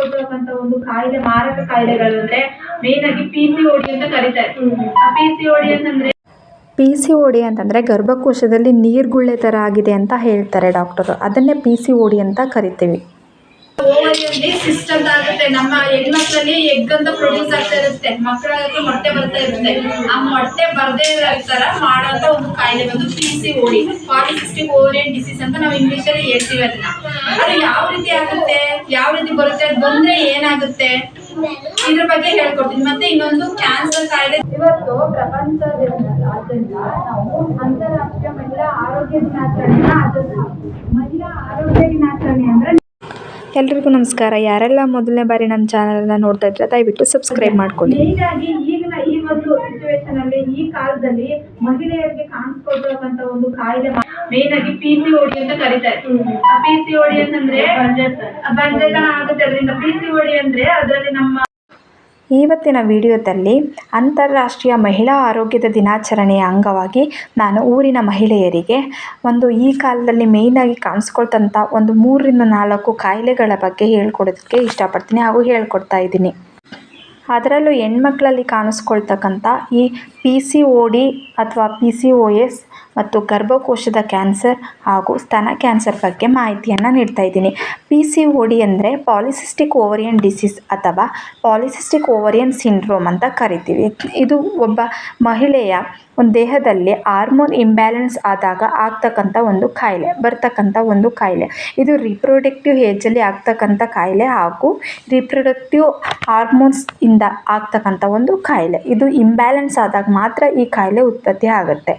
ಕಾಣಿಸ್ಕೊಳ್ತಕ್ಕಂಥ ಒಂದು ಕಾಯಿಲೆ ಮಾರಕ ಕಾಯಿಲೆಗಳು ಅಂದ್ರೆ ಮೇನ್ ಆಗಿ ಪಿ ಸಿ ಓಡಿ ಅಂತ ಕರೀತಾರೆ. ಪಿ ಸಿ ಓಡಿ ಅಂತಂದ್ರೆ ಪಿ ಸಿ ಓಡಿ ಡಿ ಅಂತಂದರೆ ಗರ್ಭಕೋಶದಲ್ಲಿ ನೀರ್ಗುಳ್ಳೆ ಥರ ಆಗಿದೆ ಅಂತ ಹೇಳ್ತಾರೆ ಡಾಕ್ಟರು. ಅದನ್ನೇ ಪಿ ಸಿ ಓಡಿ ಅಂತ ಕರಿತೀವಿ. ಓವರಿಯಲ್ಲಿ ಸಿಸ್ಟ್ ಅಂತ ಆಗುತ್ತೆ. ನಮ್ಮ ಹೆಣ್ಮಕ್ಳಲ್ಲಿ ಎಗ್ ಅಂತ ಪ್ರೊಡ್ಯೂಸ್ ಆಗ್ತಾ ಇರುತ್ತೆ. ಮಕ್ಕಳಾಗಕ್ಕೆ ಮೊಟ್ಟೆ ಬರ್ತಾ ಇರುತ್ತೆ. ಆ ಮೊಟ್ಟೆ ಬರ್ದೇ ಇರೋ ತರ ಮಾಡೋಂಥ ಒಂದು ಕಾಯಿಲೆ ಬಂದು P C O D polycystic ovarian disease ಅಂತ ನಾವು ಇಂಗ್ಲಿಷಲ್ಲಿ ಹೇಳ್ತೀವಿ ಅದನ್ನ. ಅದು ಯಾವ ರೀತಿ ಆಗುತ್ತೆ? ಯಾವ ರೀತಿ ಬರುತ್ತೆ ಅದು ಬಂದ್ರೆ ಏನಾಗುತ್ತೆ? ಇದ್ರ ಬಗ್ಗೆ ಹೇಳ್ಕೊಡ್ತೀನಿ. ಮತ್ತೆ ಇನ್ನೊಂದು ಕ್ಯಾನ್ಸರ್ ಕಾಯಿಲೆ. ಇವತ್ತು ಪ್ರಪಂಚದಾದ್ಯಂತ ನಾವು ಅಂತಾರಾಷ್ಟ್ರೀಯ ಮಹಿಳಾ ಆರೋಗ್ಯ ದಿನಾಚರಣೆ ಆಚರಿಸ್ತೀವಿ ಮಹಿಳಾ ಆರೋಗ್ಯ ದಿನಾಚರಣೆ ಅಂದ್ರೆ ಎಲ್ರಿಗೂ ನಮಸ್ಕಾರ. ಯಾರೆಲ್ಲ ಮೊದಲನೇ ಬಾರಿ ನಮ್ಮ ಚಾನಲನ್ನು ನೋಡ್ತಾ ಇದ್ರೆ ದಯವಿಟ್ಟು ಸಬ್ಸ್ಕ್ರೈಬ್ ಮಾಡ್ಕೊಳ್ಳಿ. ಈ ಒಂದು ಸಿಚುವೇಶನ್ ಅಲ್ಲಿ ಈ ಕಾಲದಲ್ಲಿ ಮಹಿಳೆಯರಿಗೆ ಕಾಣಿಸ್ಕೊಳ್ತಕ್ಕಂತ ಒಂದು ಕಾಯಿಲೆ ಮೇನ್ ಆಗಿ ಪಿ ಸಿ ಓಡಿ ಅಂತ ಕರೀತಾರೆ. ಆ ಪಿ ಸಿ ಓಡಿ ಅಂತಂದ್ರೆ ಬಂಜೆತನ ಆಗುತ್ತೆ ಅದರಿಂದ. ಪಿ ಸಿ ಓಡಿ ಅಂದ್ರೆ ಅದರಲ್ಲಿ ನಮ್ಮ ಇವತ್ತಿನ ವಿಡಿಯೋದಲ್ಲಿ ಅಂತಾರಾಷ್ಟ್ರೀಯ ಮಹಿಳಾ ಆರೋಗ್ಯದ ದಿನಾಚರಣೆಯ ಅಂಗವಾಗಿ ನಾನು ಊರಿನ ಮಹಿಳೆಯರಿಗೆ ಒಂದು ಈ ಕಾಲದಲ್ಲಿ ಮೇಯ್ನಾಗಿ ಕಾಣಿಸ್ಕೊಳ್ತಂಥ ಒಂದು ಮೂರರಿಂದ ನಾಲ್ಕು ಕಾಯಿಲೆಗಳ ಬಗ್ಗೆ ಹೇಳ್ಕೊಡೋದಕ್ಕೆ ಇಷ್ಟಪಡ್ತೀನಿ ಹಾಗೂ ಹೇಳ್ಕೊಡ್ತಾ ಇದ್ದೀನಿ. ಅದರಲ್ಲೂ ಹೆಣ್ಮಕ್ಳಲ್ಲಿ ಕಾಣಿಸ್ಕೊಳ್ತಕ್ಕಂಥ ಈ ಪಿ ಸಿ ಓ ಡಿ ಅಥವಾ ಪಿ ಸಿ ಓ ಎಸ್ ಮತ್ತು ಗರ್ಭಕೋಶದ ಕ್ಯಾನ್ಸರ್ ಹಾಗೂ ಸ್ತನ ಕ್ಯಾನ್ಸರ್ ಬಗ್ಗೆ ಮಾಹಿತಿಯನ್ನು ನೀಡ್ತಾ ಇದ್ದೀನಿ. ಪಿ ಸಿ ಓ ಡಿ ಅಂದರೆ ಪಾಲಿಸಿಸ್ಟಿಕ್ ಓವರಿಯನ್ ಡಿಸೀಸ್ ಅಥವಾ ಪಾಲಿಸಿಸ್ಟಿಕ್ ಓವರಿಯನ್ ಸಿಂಡ್ರೋಮ್ ಅಂತ ಕರಿತೀವಿ. ಇದು ಒಬ್ಬ ಮಹಿಳೆಯ ಒಂದು ದೇಹದಲ್ಲಿ ಹಾರ್ಮೋನ್ ಇಂಬ್ಯಾಲೆನ್ಸ್ ಆದಾಗ ಆಗ್ತಕ್ಕಂಥ ಒಂದು ಕಾಯಿಲೆ, ಬರ್ತಕ್ಕಂಥ ಒಂದು ಕಾಯಿಲೆ. ಇದು ರಿಪ್ರೊಡಕ್ಟಿವ್ ಏಜಲ್ಲಿ ಆಗ್ತಕ್ಕಂಥ ಕಾಯಿಲೆ ಹಾಗೂ ರಿಪ್ರೊಡಕ್ಟಿವ್ ಹಾರ್ಮೋನ್ಸ್ ಇಂದ ಆಗ್ತಕ್ಕಂಥ ಒಂದು ಕಾಯಿಲೆ. ಇದು ಇಂಬ್ಯಾಲೆನ್ಸ್ ಆದಾಗ ಮಾತ್ರ ಈ ಕಾಯಿಲೆ ಉತ್ಪತ್ತಿ ಆಗುತ್ತೆ.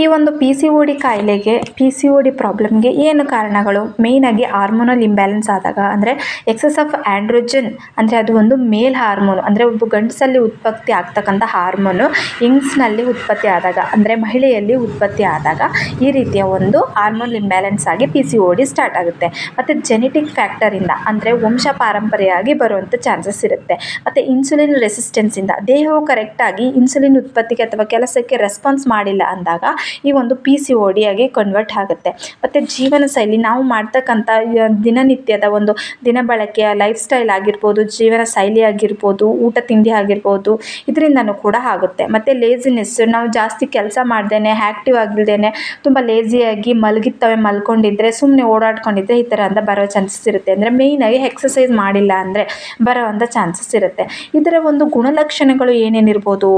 ಈ ಒಂದು ಪಿ ಸಿ ಓ ಡಿ ಕಾಯಿಲೆಗೆ ಪಿ ಸಿ ಓ ಡಿ ಪ್ರಾಬ್ಲಮ್ಗೆ ಏನು ಕಾರಣಗಳು? ಮೇಯ್ನಾಗಿ ಹಾರ್ಮೋನಲ್ ಇಂಬ್ಯಾಲೆನ್ಸ್ ಆದಾಗ ಅಂದರೆ ಎಕ್ಸಸ್ ಆಫ್ ಆ್ಯಂಡ್ರೋಜನ್ ಅಂದರೆ ಅದು ಒಂದು ಮೇಲ್ ಹಾರ್ಮೋನು ಅಂದರೆ ಒಬ್ಬ ಗಂಡಸಲ್ಲಿ ಉತ್ಪತ್ತಿ ಆಗ್ತಕ್ಕಂಥ ಹಾರ್ಮೋನು ಯಂಗ್ಸ್ನಲ್ಲಿ ಉತ್ಪತ್ತಿ ಆದಾಗ, ಅಂದರೆ ಮಹಿಳೆಯಲ್ಲಿ ಉತ್ಪತ್ತಿ ಆದಾಗ ಈ ರೀತಿಯ ಒಂದು ಹಾರ್ಮೋನ್ ಇಂಬ್ಯಾಲೆನ್ಸ್ ಆಗಿ P C O D start ಆಗುತ್ತೆ. ಮತ್ತು ಜೆನೆಟಿಕ್ ಫ್ಯಾಕ್ಟರಿಂದ ಅಂದರೆ ವಂಶ ಪಾರಂಪರೆಯಾಗಿ ಬರುವಂಥ ಚಾನ್ಸಸ್ ಇರುತ್ತೆ. ಮತ್ತು ಇನ್ಸುಲಿನ್ ರೆಸಿಸ್ಟೆನ್ಸಿಂದ ದೇಹವು ಕರೆಕ್ಟಾಗಿ ಇನ್ಸುಲಿನ್ ಉತ್ಪತ್ತಿಗೆ ಅಥವಾ ಕೆಲಸಕ್ಕೆ ರೆಸ್ಪಾನ್ಸ್ ಮಾಡಿಲ್ಲ ಅಂದಾಗ ಈ ಒಂದು ಪಿ ಸಿ ಓ ಡಿಯಾಗಿ ಕನ್ವರ್ಟ್ ಆಗುತ್ತೆ. ಮತ್ತು ಜೀವನ ಶೈಲಿ ನಾವು ಮಾಡ್ತಕ್ಕಂಥ ದಿನನಿತ್ಯದ ಒಂದು ದಿನ ಬಳಕೆಯ ಲೈಫ್ ಸ್ಟೈಲ್ ಆಗಿರ್ಬೋದು, ಜೀವನ ಶೈಲಿ ಆಗಿರ್ಬೋದು, ಊಟ ತಿಂಡಿ ಆಗಿರ್ಬೋದು, ಇದರಿಂದನೂ ಕೂಡ ಆಗುತ್ತೆ. ಮತ್ತು ಲೇಜಿನೆಸ್ ನಾವು ಜಾಸ್ತಿ ಕೆಲಸ ಮಾಡ್ದೇ ಆ್ಯಕ್ಟಿವ್ ಆಗಿಲ್ದೇ ತುಂಬ ಲೇಜಿಯಾಗಿ ಮಲಗಿತ್ತವೆ, ಮಲ್ಕೊಂಡಿದ್ರೆ ಸುಮ್ಮನೆ ಓಡಾಡ್ಕೊಂಡಿದ್ರೆ ಈ ಥರ ಅಂತ ಬರೋ ಚಾನ್ಸಸ್ ಇರುತ್ತೆ. ಅಂದರೆ ಮೇಯ್ನಾಗಿ ಎಕ್ಸಸೈಸ್ ಮಾಡಿಲ್ಲ ಅಂದರೆ ಬರೋ ಅಂಥ ಚಾನ್ಸಸ್ ಇರುತ್ತೆ. ಇದರ ಒಂದು ಗುಣಲಕ್ಷಣಗಳು ಏನೇನಿರ್ಬೋದು?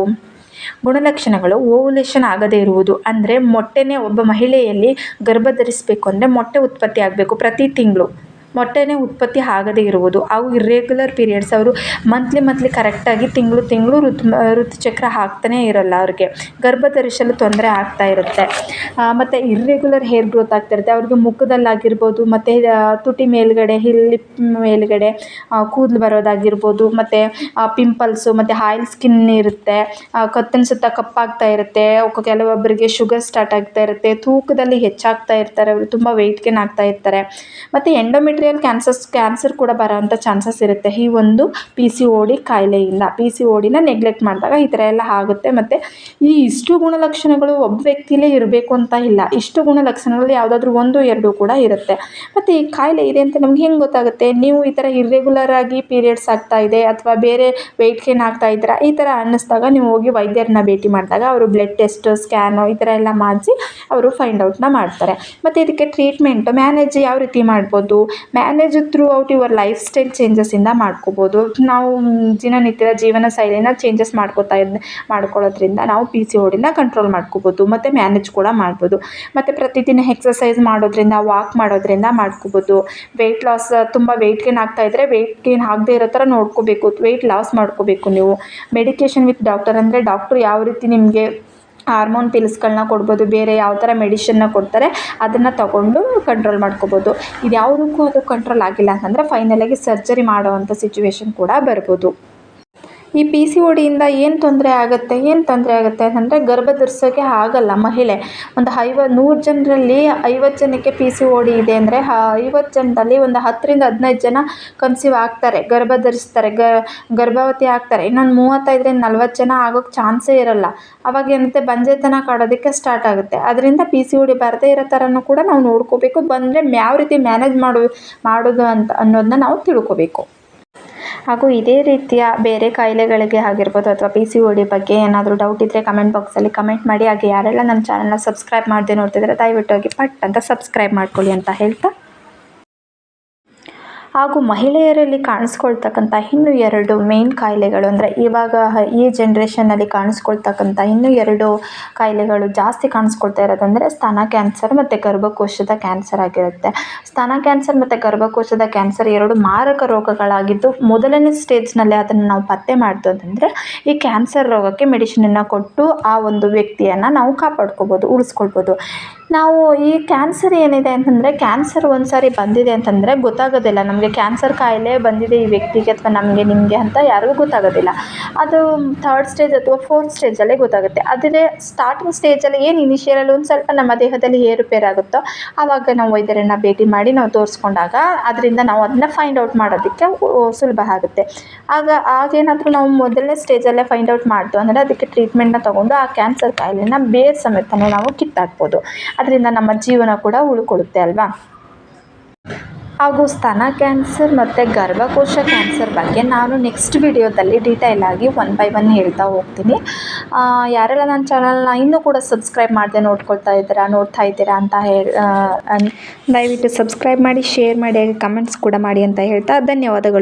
ಗುಣಲಕ್ಷಣಗಳು ಓವುಲೇಷನ್ ಆಗದೇ ಇರುವುದು. ಅಂದರೆ ಮೊಟ್ಟೆನೇ ಒಬ್ಬ ಮಹಿಳೆಯಲ್ಲಿ ಗರ್ಭ ಧರಿಸಬೇಕು ಅಂದರೆ ಮೊಟ್ಟೆ ಉತ್ಪತ್ತಿ ಆಗಬೇಕು ಪ್ರತಿ ತಿಂಗಳು. ಮೊಟ್ಟೆನೇ ಉತ್ಪತ್ತಿ ಆಗದೇ ಇರುವುದು. ಅವು ಇರ್ರೆಗ್ಯುಲರ್ ಪೀರಿಯಡ್ಸ್ ಅವರು ಮಂತ್ಲಿ ಮಂತ್ಲಿ ಕರೆಕ್ಟಾಗಿ ತಿಂಗಳು ತಿಂಗಳು ಋತು ಋತುಚಕ್ರ ಆಗ್ತಾನೇ ಇರೋಲ್ಲ ಅವ್ರಿಗೆ. ಗರ್ಭ ಧರಿಸಲು ತೊಂದರೆ ಆಗ್ತಾ ಇರುತ್ತೆ. ಮತ್ತು ಇರ್ರೆಗ್ಯುಲರ್ ಹೇರ್ ಗ್ರೋತ್ ಆಗ್ತಿರುತ್ತೆ ಅವ್ರಿಗೆ ಮುಖದಲ್ಲಾಗಿರ್ಬೋದು, ಮತ್ತು ತುಟಿ ಮೇಲುಗಡೆ ಲಿಪ್ ಮೇಲುಗಡೆ ಕೂದಲು ಬರೋದಾಗಿರ್ಬೋದು, ಮತ್ತು ಪಿಂಪಲ್ಸು ಮತ್ತು ಆಯಿಲ್ ಸ್ಕಿನ್ ಇರುತ್ತೆ. ಕತ್ತಿನ ಸುತ್ತ ಕಪ್ಪಾಗ್ತಾ ಇರುತ್ತೆ. ಕೆಲವೊಬ್ಬರಿಗೆ ಶುಗರ್ ಸ್ಟಾರ್ಟ್ ಆಗ್ತಾ ಇರುತ್ತೆ. ತೂಕದಲ್ಲಿ ಹೆಚ್ಚಾಗ್ತಾ ಇರ್ತಾರೆ. ಅವರು ತುಂಬ ವೆಯ್ಟ್ ಗೇನ್ ಆಗ್ತಾ ಇರ್ತಾರೆ. ಮತ್ತು ಎಂಡೋಮೆಟ್ರಿಯಲ್ ಕ್ಯಾನ್ಸರ್ಸ್ ಕ್ಯಾನ್ಸರ್ ಕೂಡ ಬರೋಂಥ ಚಾನ್ಸಸ್ ಇರುತ್ತೆ. ಈ ಒಂದು ಪಿ ಸಿ ಓ ಡಿ ಕಾಯಿಲೆಯಿಂದ ಪಿ ಸಿ ಓ ಡಿನ ನೆಗ್ಲೆಕ್ಟ್ ಮಾಡಿದಾಗ ಈ ಥರ ಎಲ್ಲ ಆಗುತ್ತೆ. ಮತ್ತು ಈ ಇಷ್ಟು ಗುಣಲಕ್ಷಣಗಳು ಒಬ್ಬ ವ್ಯಕ್ತಿಲೇ ಇರಬೇಕು ಅಂತ ಇಲ್ಲ. ಇಷ್ಟು ಗುಣಲಕ್ಷಣಗಳಲ್ಲಿ ಯಾವುದಾದ್ರೂ ಒಂದು, ಎರಡು ಕೂಡ ಇರುತ್ತೆ. ಮತ್ತು ಈ ಕಾಯಿಲೆ ಇದೆ ಅಂತ ನಮ್ಗೆ ಹೆಂಗೆ ಗೊತ್ತಾಗುತ್ತೆ? ನೀವು ಈ ಥರ ಇರ್ರೆಗ್ಯುಲರ್ ಆಗಿ ಪೀರಿಯಡ್ಸ್ ಆಗ್ತಾ ಇದೆ ಅಥವಾ ಬೇರೆ ವೆಯ್ಟ್ ಗೇನ್ ಆಗ್ತಾ ಇದ್ದೀರಾ? ಈ ಥರ ಅನ್ನಿಸ್ದಾಗ ನೀವು ಹೋಗಿ ವೈದ್ಯರನ್ನ ಭೇಟಿ ಮಾಡಿದಾಗ ಅವರು ಬ್ಲಡ್ ಟೆಸ್ಟ್ ಸ್ಕ್ಯಾನು ಈ ಥರ ಎಲ್ಲ ಮಾಡಿಸಿ ಅವರು ಫೈಂಡ್ ಔಟ್ನ ಮಾಡ್ತಾರೆ. ಮತ್ತು ಇದಕ್ಕೆ ಟ್ರೀಟ್ಮೆಂಟ್ ಮ್ಯಾನೇಜ್ ಯಾವ ರೀತಿ ಮಾಡ್ಬೋದು? Manage throughout your lifestyle ಚೇಂಜಸ್ಸಿಂದ ಮಾಡ್ಕೋಬೋದು. ನಾವು ದಿನನಿತ್ಯದ ಜೀವನ ಶೈಲಿನ ಚೇಂಜಸ್ ಮಾಡ್ಕೋತಾ ಇದ್ದ ಮಾಡ್ಕೊಳ್ಳೋದ್ರಿಂದ ನಾವು ಪಿ ಸಿ ಓ ಕಂಟ್ರೋಲ್ ಮಾಡ್ಕೋಬೋದು, ಮತ್ತು ಮ್ಯಾನೇಜ್ ಕೂಡ ಮಾಡ್ಬೋದು. ಮತ್ತು ಪ್ರತಿದಿನ ಎಕ್ಸಸೈಸ್ ಮಾಡೋದ್ರಿಂದ ವಾಕ್ ಮಾಡೋದ್ರಿಂದ ಮಾಡ್ಕೋಬೋದು. ವೆಯ್ಟ್ ಲಾಸ್ ತುಂಬ ವೆಯ್ಟ್ ಗೇನ್ ಆಗ್ತಾ ಇದ್ದರೆ ವೆಯ್ಟ್ ಗೇನ್ ಆಗದೇ ಇರೋ ಥರ ನೋಡ್ಕೋಬೇಕು ವೆಯ್ಟ್ ಲಾಸ್ ಮಾಡ್ಕೋಬೇಕು ನೀವು. ಮೆಡಿಕೇಷನ್ ವಿತ್ ಡಾಕ್ಟರ್ ಅಂದರೆ ಡಾಕ್ಟ್ರು ಯಾವ ರೀತಿ ನಿಮಗೆ ಹಾರ್ಮೋನ್ ಪಿಲ್ಸ್ಗಳನ್ನ ಕೊಡ್ಬೋದು, ಬೇರೆ ಯಾವ ಥರ ಮೆಡಿಷನ್ನ ಕೊಡ್ತಾರೆ, ಅದನ್ನು ತಗೊಂಡು ಕಂಟ್ರೋಲ್ ಮಾಡ್ಕೋಬೋದು. ಇದು ಯಾವುದಕ್ಕೂ ಅದು ಕಂಟ್ರೋಲ್ ಆಗಿಲ್ಲ ಅಂತಂದರೆ ಫೈನಲಾಗಿ ಸರ್ಜರಿ ಮಾಡೋವಂಥ ಸಿಚುವೇಶನ್ ಕೂಡ ಬರ್ಬೋದು. ಈ ಪಿ ಸಿ ಓ ಡಿಯಿಂದ ಏನು ತೊಂದರೆ ಆಗುತ್ತೆ, ಏನು ತೊಂದರೆ ಆಗುತ್ತೆ ಅಂತಂದರೆ ಗರ್ಭ ಧರಿಸೋಕ್ಕೆ ಆಗಲ್ಲ ಮಹಿಳೆ. ಒಂದು ಐವ, ನೂರು ಜನರಲ್ಲಿ ಐವತ್ತು ಜನಕ್ಕೆ ಪಿ ಸಿ ಓ ಡಿ ಇದೆ ಅಂದರೆ ಐವತ್ತು ಜನದಲ್ಲಿ ಒಂದು ಹತ್ತರಿಂದ ಹದಿನೈದು ಜನ ಕನ್ಸೀವ್ ಆಗ್ತಾರೆ ಗರ್ಭ ಧರಿಸ್ತಾರೆ ಗರ್ಭವತಿ ಆಗ್ತಾರೆ. ಇನ್ನೊಂದು ಮೂವತ್ತೈದರಿಂದ ನಲ್ವತ್ತು ಜನ ಆಗೋಕ್ಕೆ ಚಾನ್ಸೇ ಇರಲ್ಲ. ಅವಾಗ ಏನಂತೆ, ಬಂಜೆತನ ಕಾಡೋದಕ್ಕೆ ಸ್ಟಾರ್ಟ್ ಆಗುತ್ತೆ. ಅದರಿಂದ ಪಿ ಸಿ ಓ ಡಿ ಬರದೇ ಇರೋ ಥರನೂ ಕೂಡ ನಾವು ನೋಡ್ಕೋಬೇಕು. ಬಂದರೆ ಯಾವ ರೀತಿ ಮ್ಯಾನೇಜ್ ಮಾಡು, ಮಾಡೋದು ಅಂತ ಅನ್ನೋದನ್ನ ನಾವು ತಿಳ್ಕೋಬೇಕು. ಹಾಗೂ ಇದೇ ರೀತಿಯ ಬೇರೆ ಕಾಯಿಲೆಗಳಿಗೆ ಆಗಿರ್ಬೋದು ಅಥವಾ ಪಿ ಸಿ ಓ ಡಿ ಬಗ್ಗೆ ಏನಾದರೂ ಡೌಟ್ ಇದ್ದರೆ ಕಮೆಂಟ್ ಬಾಕ್ಸಲ್ಲಿ ಕಮೆಂಟ್ ಮಾಡಿ. ಹಾಗೆ ಯಾರೆಲ್ಲ ನಮ್ಮ ಚಾನಲ್ನ ಸಬ್ಸ್ಕ್ರೈಬ್ ಮಾಡದೆ ನೋಡ್ತಿದ್ದಾರೆ ದಯವಿಟ್ಟು ಹೋಗಿ ಪಟ್ ಅಂತ ಸಬ್ಸ್ಕ್ರೈಬ್ ಮಾಡ್ಕೊಳ್ಳಿ ಅಂತ ಹೇಳ್ತಾ ಹಾಗೂ ಮಹಿಳೆಯರಲ್ಲಿ ಕಾಣಿಸ್ಕೊಳ್ತಕ್ಕಂಥ ಇನ್ನೂ ಎರಡು ಮೇನ್ ಕಾಯಿಲೆಗಳು. ಅಂದರೆ ಇವಾಗ ಈ ಜನ್ರೇಷನಲ್ಲಿ ಕಾಣಿಸ್ಕೊಳ್ತಕ್ಕಂಥ ಇನ್ನೂ ಎರಡು ಕಾಯಿಲೆಗಳು ಜಾಸ್ತಿ ಕಾಣಿಸ್ಕೊಳ್ತಾ ಇರೋದಂದರೆ ಸ್ತನ ಕ್ಯಾನ್ಸರ್ ಮತ್ತು ಗರ್ಭಕೋಶದ ಕ್ಯಾನ್ಸರ್ ಆಗಿರುತ್ತೆ. ಸ್ತನ ಕ್ಯಾನ್ಸರ್ ಮತ್ತು ಗರ್ಭಕೋಶದ ಕ್ಯಾನ್ಸರ್ ಎರಡು ಮಾರಕ ರೋಗಗಳಾಗಿದ್ದು ಮೊದಲನೇ ಸ್ಟೇಜ್ನಲ್ಲಿ ಅದನ್ನು ನಾವು ಪತ್ತೆ ಮಾಡ್ತು ಅಂತಂದರೆ ಈ ಕ್ಯಾನ್ಸರ್ ರೋಗಕ್ಕೆ ಮೆಡಿಷಿನನ್ನು ಕೊಟ್ಟು ಆ ಒಂದು ವ್ಯಕ್ತಿಯನ್ನು ನಾವು ಕಾಪಾಡ್ಕೋಬೋದು, ಉಳಿಸ್ಕೊಳ್ಬೋದು. ನಾವು ಈ ಕ್ಯಾನ್ಸರ್ ಏನಿದೆ ಅಂತಂದರೆ ಕ್ಯಾನ್ಸರ್ ಒಂದು ಸಾರಿ ಬಂದಿದೆ ಅಂತಂದರೆ ಗೊತ್ತಾಗೋದಿಲ್ಲ. ನಮಗೆ ಕ್ಯಾನ್ಸರ್ ಕಾಯಿಲೆ ಬಂದಿದೆ ಈ ವ್ಯಕ್ತಿಗೆ ಅಥವಾ ನಮಗೆ, ನಿಮಗೆ ಅಂತ ಯಾರಿಗೂ ಗೊತ್ತಾಗೋದಿಲ್ಲ. ಅದು ಥರ್ಡ್ ಸ್ಟೇಜ್ ಅಥವಾ ಫೋರ್ತ್ ಸ್ಟೇಜಲ್ಲೇ ಗೊತ್ತಾಗುತ್ತೆ. ಅದೇ ಸ್ಟಾರ್ಟಿಂಗ್ ಸ್ಟೇಜಲ್ಲಿ ಏನು ಇನಿಷಿಯಲಲ್ಲಿ ಒಂದು ಸ್ವಲ್ಪ ನಮ್ಮ ದೇಹದಲ್ಲಿ ಏರುಪೇರಾಗುತ್ತೋ ಆವಾಗ ನಾವು ವೈದ್ಯರನ್ನು ಭೇಟಿ ಮಾಡಿ ನಾವು ತೋರಿಸ್ಕೊಂಡಾಗ ಅದರಿಂದ ನಾವು ಅದನ್ನ ಫೈಂಡ್ ಔಟ್ ಮಾಡೋದಕ್ಕೆ ಸುಲಭ ಆಗುತ್ತೆ. ಆಗ ಆಗೇನಾದರೂ ನಾವು ಮೊದಲನೇ ಸ್ಟೇಜಲ್ಲೇ ಫೈಂಡ್ ಔಟ್ ಮಾಡ್ತು ಅಂದರೆ ಅದಕ್ಕೆ ಟ್ರೀಟ್ಮೆಂಟ್ನ ತೊಗೊಂಡು ಆ ಕ್ಯಾನ್ಸರ್ ಕಾಯಿಲೆನ ಬೇರೆ ಸಮೇತನೇ ನಾವು ಕಿತ್ತಾಕ್ಬೋದು. ಅದರಿಂದ ನಮ್ಮ ಜೀವನ ಕೂಡ ಉಳ್ಕೊಳ್ಳುತ್ತೆ ಅಲ್ವಾ? ಹಾಗೂ ಸ್ತನ ಕ್ಯಾನ್ಸರ್ ಮತ್ತು ಗರ್ಭಕೋಶ ಕ್ಯಾನ್ಸರ್ ಬಗ್ಗೆ ನಾನು ನೆಕ್ಸ್ಟ್ ವಿಡಿಯೋದಲ್ಲಿ ಡೀಟೇಲ್ ಆಗಿ ಒನ್ ಬೈ ಒನ್ ಹೇಳ್ತಾ ಹೋಗ್ತೀನಿ. ಯಾರೆಲ್ಲ ನನ್ನ ಚಾನಲ್ನ ಇನ್ನೂ ಕೂಡ ಸಬ್ಸ್ಕ್ರೈಬ್ ಮಾಡದೆ ನೋಡ್ಕೊಳ್ತಾ ಇದ್ದೀರಾ, ನೋಡ್ತಾ ಇದ್ದೀರಾ ಅಂತ ಹೇಳಿ ದಯವಿಟ್ಟು ಸಬ್ಸ್ಕ್ರೈಬ್ ಮಾಡಿ ಶೇರ್ ಮಾಡಿ ಕಮೆಂಟ್ಸ್ ಕೂಡ ಮಾಡಿ ಅಂತ ಹೇಳ್ತಾ ಧನ್ಯವಾದಗಳು.